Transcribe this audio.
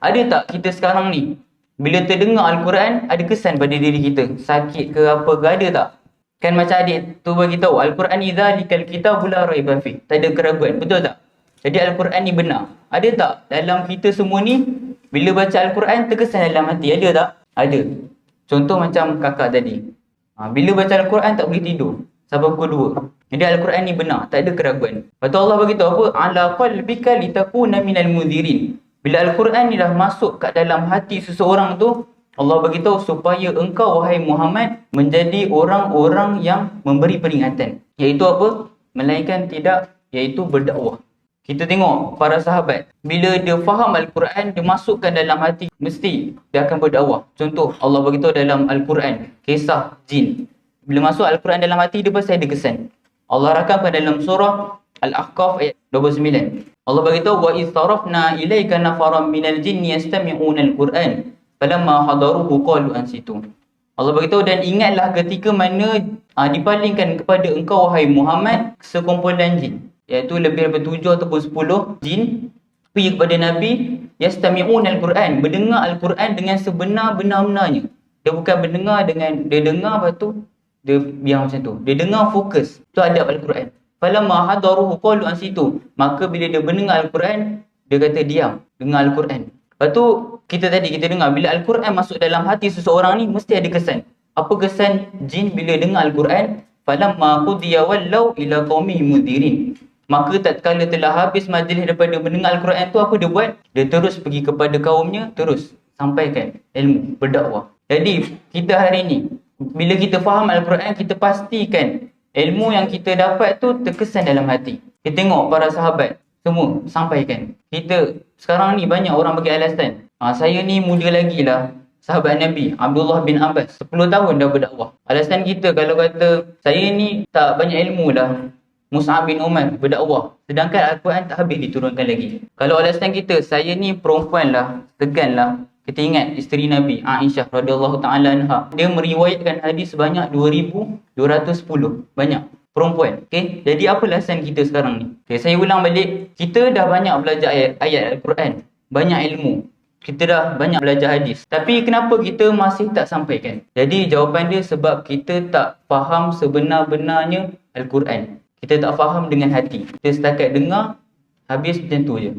Ada tak kita sekarang ni bila terdengar Al-Quran ada kesan pada diri kita? Sakit ke apa ke ada tak? Kan macam adik tu bagi tahu Al-Quran ni zalikal kitabul la raiba fi. Tak ada keraguan, betul tak? Jadi Al-Quran ni benar. Ada tak dalam kita semua ni bila baca Al-Quran terkesan dalam hati? Ada tak? Ada. Contoh macam kakak tadi. Ha, bila baca Al-Quran tak boleh tidur. Sampai pukul 2. Jadi Al-Quran ni benar. Tak ada keraguan. Lepas tu Allah bagi tahu apa? Ala qalbika litakuna minal mudhirin. Bila Al-Quran ni dah masuk kat dalam hati seseorang tu, Allah beritahu supaya engkau wahai Muhammad menjadi orang-orang yang memberi peringatan. Iaitu apa? Melainkan tidak, iaitu berdakwah. Kita tengok para sahabat, bila dia faham Al-Quran, dia masukkan dalam hati, mesti dia akan berdakwah. Contoh, Allah beritahu dalam Al-Quran, kisah jin. Bila masuk Al-Quran dalam hati, dia pasti ada kesan. Allah rakamkan dalam surah Al-Ahqaf ayat 29. Allah beritahu wa istarafna ilaika nafaran minal jinni yastami'una al-Quran falamma hadaruhu qalu ansitu. Allah beritahu dan ingatlah ketika mana uh, dipalingkan kepada engkau wahai Muhammad sekumpulan jin iaitu lebih daripada tujuh ataupun sepuluh jin pergi kepada Nabi yastami'una al-Quran mendengar al-Quran dengan sebenar-benar-benarnya. Dia bukan mendengar dengan dia dengar lepas tu dia biar macam tu. Dia dengar fokus. Tu adab al-Quran. Falamma hadaruhu qalu ansitu. Maka bila dia mendengar Al-Quran, dia kata diam, dengar Al-Quran. Lepas tu kita tadi kita dengar bila Al-Quran masuk dalam hati seseorang ni mesti ada kesan. Apa kesan jin bila dengar Al-Quran? Falamma qudiya wallau ila qaumihim mudhirin. Maka tatkala telah habis majlis daripada mendengar Al-Quran tu apa dia buat? Dia terus pergi kepada kaumnya, terus sampaikan ilmu, berdakwah. Jadi kita hari ni bila kita faham Al-Quran kita pastikan ilmu yang kita dapat tu terkesan dalam hati. Kita tengok para sahabat semua sampaikan. Kita sekarang ni banyak orang bagi alasan. Ha, saya ni muda lagi lah sahabat Nabi Abdullah bin Abbas 10 tahun dah berdakwah. Alasan kita kalau kata saya ni tak banyak ilmu lah Mus'ab bin Umar berdakwah. Sedangkan Al-Quran tak habis diturunkan lagi. Kalau alasan kita saya ni perempuan lah, segan lah. Kita ingat isteri Nabi Aisyah radhiyallahu taala anha. Dia meriwayatkan hadis sebanyak 2210. Banyak perempuan. Okey. Jadi apa alasan kita sekarang ni? Okey, saya ulang balik. Kita dah banyak belajar ayat, ayat Al-Quran. Banyak ilmu. Kita dah banyak belajar hadis. Tapi kenapa kita masih tak sampaikan? Jadi jawapan dia sebab kita tak faham sebenar-benarnya Al-Quran. Kita tak faham dengan hati. Kita setakat dengar, habis macam tu je.